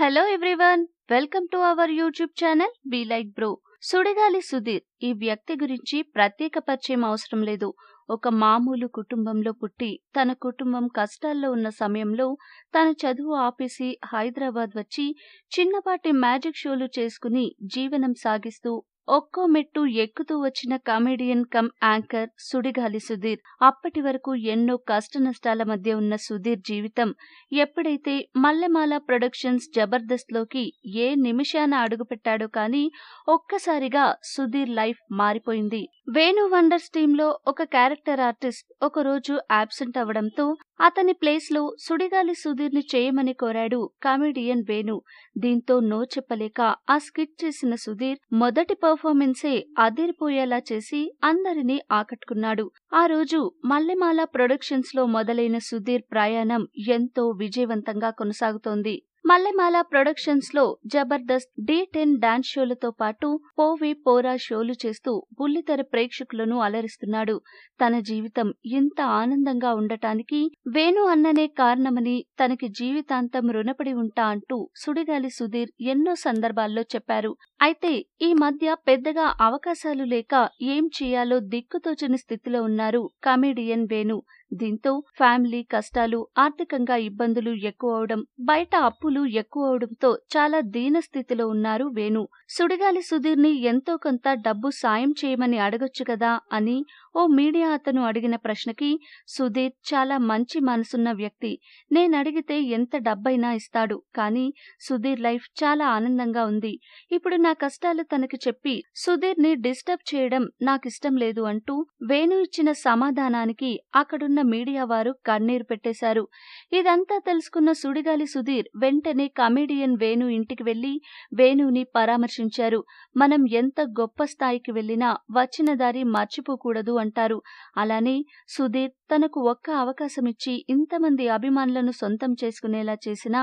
Hello everyone welcome to our YouTube channel be like bro Sudigali Sudheer ఈ వ్యక్తి గురించి ప్రత్యేక పరిచయం అవసరం లేదు. ఒక మామూలు కుటుంబంలో పుట్టి తన కుటుంబం కష్టాల్లో ఉన్న సమయంలో తన చదువు ఆపేసి హైదరాబాద్ వచ్చి చిన్నపాటి మ్యాజిక్ షోలు చేసుకుని జీవనం సాగిస్తూ ఒక్కో మెట్టు ఎక్కుతూ వచ్చిన comedian cum anchor Sudigali Sudheer. అప్పటి వరకు ఎన్నో కష్ట నష్టాల మధ్య ఉన్న సుధీర్ జీవితం ఎప్పుడైతే మల్లెమాల ప్రొడక్షన్స్ జబర్దస్త్లోకి ఏ నిమిషాన అడుగుపెట్టాడో కానీ ఒక్కసారిగా సుధీర్ లైఫ్ మారిపోయింది. వేణు వండర్స్ టీంలో ఒక క్యారెక్టర్ ఆర్టిస్ట్ ఒక రోజు అబ్సెంట్ అవడంతో అతని ప్లేస్లో సుడిగాలి సుధీర్ని చేయమని కోరాడు కామెడియన్ వేణు. దీంతో నో చెప్పలేక ఆ స్కిట్ చేసిన సుధీర్ మొదటి పర్ఫార్మెన్సే అదిరిపోయేలా చేసి అందరినీ ఆకట్టుకున్నాడు. ఆ రోజు మల్లెమాల ప్రొడక్షన్స్లో మొదలైన సుధీర్ ప్రయాణం ఎంతో విజయవంతంగా కొనసాగుతోంది. మల్లెమాల ప్రొడక్షన్స్లో జబర్దస్త్ డి టెన్ డాన్స్ షోలతో పాటు పోవి పోరా షోలు చేస్తూ బుల్లితెర ప్రేక్షకులను అలరిస్తున్నాడు. తన జీవితం ఇంత ఆనందంగా ఉండటానికి వేణు అన్ననే కారణమని తనకి జీవితాంతం రుణపడి ఉంటా అంటూ సుడిగాలి సుధీర్ ఎన్నో సందర్భాల్లో చెప్పారు. అయితే ఈ మధ్య పెద్దగా అవకాశాలు లేక ఏం చేయాలో దిక్కుతోచని స్థితిలో ఉన్నారు కమెడియన్ వేణు. దీంతో ఫ్యామిలీ కష్టాలు ఆర్థికంగా ఇబ్బందులు ఎక్కువవడం బయట అప్పులు ఎక్కువ ఎక్కువవడంతో చాలా దీన స్థితిలో ఉన్నారు వేణు. సుడిగాలి సుధీర్ని ఎంతో కొంత డబ్బు సాయం చేయమని అడగొచ్చు కదా అని ఓ మీడియా అతను అడిగిన ప్రశ్నకి సుధీర్ చాలా మంచి మనసున్న వ్యక్తి. నేనడిగితే ఎంత డబ్బైనా ఇస్తాడు. కానీ సుధీర్ లైఫ్ చాలా ఆనందంగా ఉంది. ఇప్పుడు నా కష్టాలు తనకి చెప్పి సుధీర్ని డిస్టర్బ్ చేయడం నాకిష్టం లేదు అంటూ వేణు ఇచ్చిన సమాధానానికి అక్కడున్న మీడియా వారు కన్నీరు పెట్టేశారు. ఇదంతా తెలుసుకున్న సుడిగాలి సుధీర్ వెంటనే కమెడియన్ వేణు ఇంటికి వెళ్ళి వేణుని పరామర్శించారు. మనం ఎంత గొప్ప స్థాయికి వెళ్ళినా వచ్చిన దారి మర్చిపోకూడదు అంటారు. అలానే సుధీర్ తనకు ఒక్క అవకాశం ఇచ్చి ఇంతమంది అభిమానులను సొంతం చేసుకునేలా చేసిన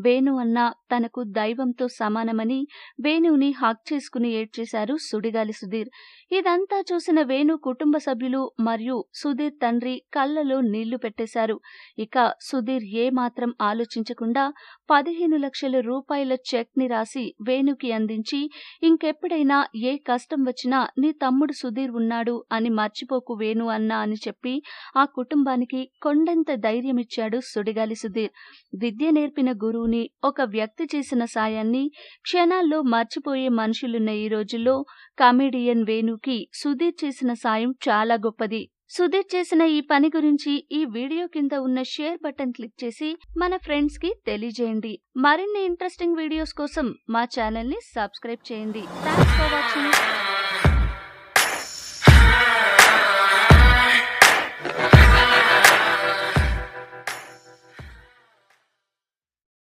వేణు అన్న తనకు దైవంతో సమానమని వేణుని హక్ చేసుకుని ఏడ్చేశారు సుడిగాలి సుధీర్. ఇదంతా చూసిన వేణు కుటుంబ సభ్యులు మరియు సుధీర్ తండ్రి కళ్ళలో నీళ్ళు పెట్టేశారు. ఇక సుధీర్ ఏ మాత్రం ఆలోచించకుండా పదిహేను లక్షల రూపాయల చెక్ని రాసి వేణుకి అందించి ఇంకెప్పుడైనా ఏ కష్టం వచ్చినా నీ తమ్ముడు సుధీర్ ఉన్నాడు అని మర్చిపోకు వేణు అన్నా అని చెప్పి ఆ కుటుంబానికి కొండంత ధైర్యమిచ్చాడు సుడిగాలి సుధీర్. విద్య నేర్పిన గురువుని ఒక వ్యక్తి చేసిన సాయాన్ని క్షణాల్లో మర్చిపోయే మనుషులున్న ఈ రోజుల్లో కామెడియన్ వేణుకి సుధీర్ చేసిన సాయం చాలా గొప్పది. సుధీర్ చేసిన ఈ పని గురించి ఈ వీడియో కింద ఉన్న షేర్ బటన్ క్లిక్ చేసి మన ఫ్రెండ్స్కి తెలియజేయండి. మరిన్ని ఇంట్రెస్టింగ్ వీడియోస్ కోసం మా ఛానల్ని సబ్స్క్రైబ్ చేయండి. Thanks for watching